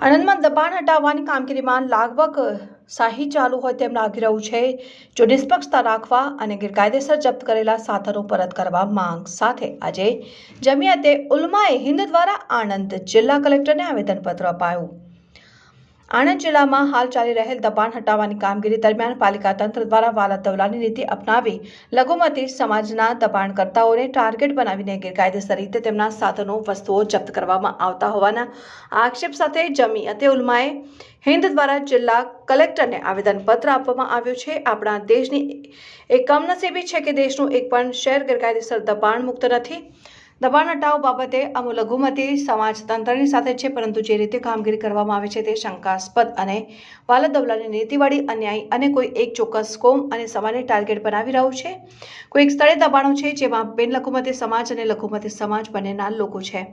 આણંદમાં દબાણ હટાવવાની કામગીરીમાં લાગવગ શાહી ચાલુ હોય તેમ લાગી રહ્યું છે. જો નિષ્પક્ષતા રાખવા અને ગેરકાયદેસર જપ્ત કરેલા સાધનો પરત કરવા માંગ સાથે આજે જમિયાતે ઉલમાએ હિન્દ દ્વારા આણંદ જિલ્લા કલેક્ટરને આવેદનપત્ર અપાયું આણંદ જિલ્લામાં હાલ ચાલી રહેલ દબાણ હટાવવાની કામગીરી દરમિયાન પાલિકા તંત્ર દ્વારા વાલા તવલાની નીતિ અપનાવી લઘુમતી સમાજના દબાણકર્તાઓને ટાર્ગેટ બનાવીને ગેરકાયદેસર રીતે તેમના સાધનો, વસ્તુઓ જપ્ત કરવામાં આવતા હોવાના આક્ષેપ સાથે જમીયતે ઉલમાએ હિન્દ દ્વારા જિલ્લા કલેક્ટરને આવેદનપત્ર આપવામાં આવ્યું છે. આપણા દેશની એક કમનસીબી છે કે દેશનું એક પણ શહેર ગેરકાયદેસર દબાણ મુક્ત નથી. દબાણ હટાવ બાબતે અમુ લઘુમતી સમાજ તંત્રની સાથે છે, પરંતુ જે રીતે કામગીરી કરવામાં આવે છે તે શંકાસ્પદ અને વાલદવલાની નીતિવાળી અન્યાયી અને કોઈ એક ચોક્કસ કોમ અને સમાજને ટાર્ગેટ બનાવી રહ્યું છે. કોઈ એક સ્થળે દબાણો છે, જેમાં બિન લઘુમતી સમાજ અને લઘુમતી સમાજ બંનેના લોકો છે.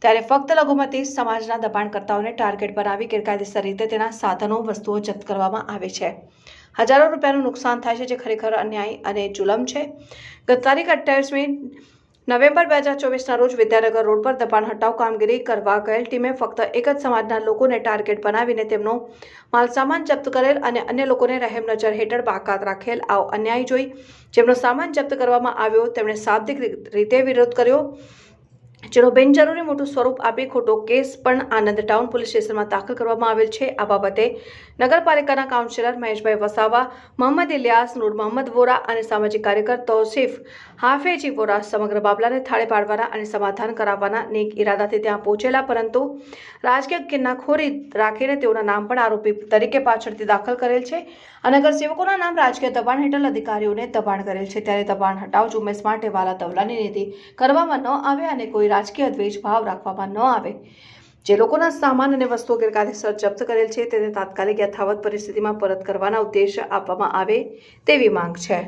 ત્યારે ફક્ત લઘુમતી સમાજના દબાણકર્તાઓને ટાર્ગેટ બનાવી ગેરકાયદેસર રીતે તેના સાધનો, વસ્તુઓ જપ્ત કરવામાં આવે છે. હજારો રૂપિયાનું નુકસાન થાય છે, જે ખરેખર અન્યાય અને જુલમ છે. ગત તારીખ અઠ્યાવીસમી નવેમ્બર બે હજાર ચોવીસના રોજ વિદ્યાનગર રોડ પર દબાણ હટાવ કામગીરી કરવા ગયેલ ટીમે ફક્ત એક જ સમાજના લોકોને ટાર્ગેટ બનાવીને તેમનો માલસામાન જપ્ત કરેલ અને અન્ય લોકોને રહેમ નજર હેઠળ બાકાત રાખેલ. આવો અન્યાય જોઈ જેમનો સામાન જપ્ત કરવામાં આવ્યો, તેમણે શાબ્દિક રીતે વિરોધ કર્યો. જેનો બિનજરૂરી મોટું સ્વરૂપ આપી ખોટો કેસ પણ આનંદ ટાઉન પોલીસ સ્ટેશનમાં દાખલ કરવામાં આવેલ છે. આ બાબતે નગરપાલિકાના કાઉન્સિલર મહેશભાઈ વસાવા, મોહમ્મદ ઇલિયાસ, નૂર મોહમ્મદ વોરા અને સામાજિક કાર્યકર તૌસીફ, હાફેજી વોરા સમગ્ર બાબલાને થાળે પાડવાના અને સમાધાન કરાવવાના નેક ઈરાદાથી ત્યાં પહોંચેલા, પરંતુ રાજકીય કિન્નાખોરી રાખીને તેઓના નામ પણ આરોપી તરીકે પાછળથી દાખલ કરેલ છે અને નગરસેવકોના નામ રાજકીય દબાણ હેઠળ અધિકારીઓને દબાણ કરેલ છે. ત્યારે દબાણ હટાવ ઝુંબેશ માટે વાલા તવલાની નીતિ કરવામાં ન આવે અને કોઈ રાજકીય દ્વેષ ભાવ રાખવામાં ન આવે. જે લોકોના સામાન અને વસ્તુઓ ગેરકાયદેસર જપ્ત કરેલ છે, તેને તાત્કાલિક યથાવત પરિસ્થિતિમાં પરત કરવાના ઉદ્દેશ આપવામાં આવે તેવી માંગ છે.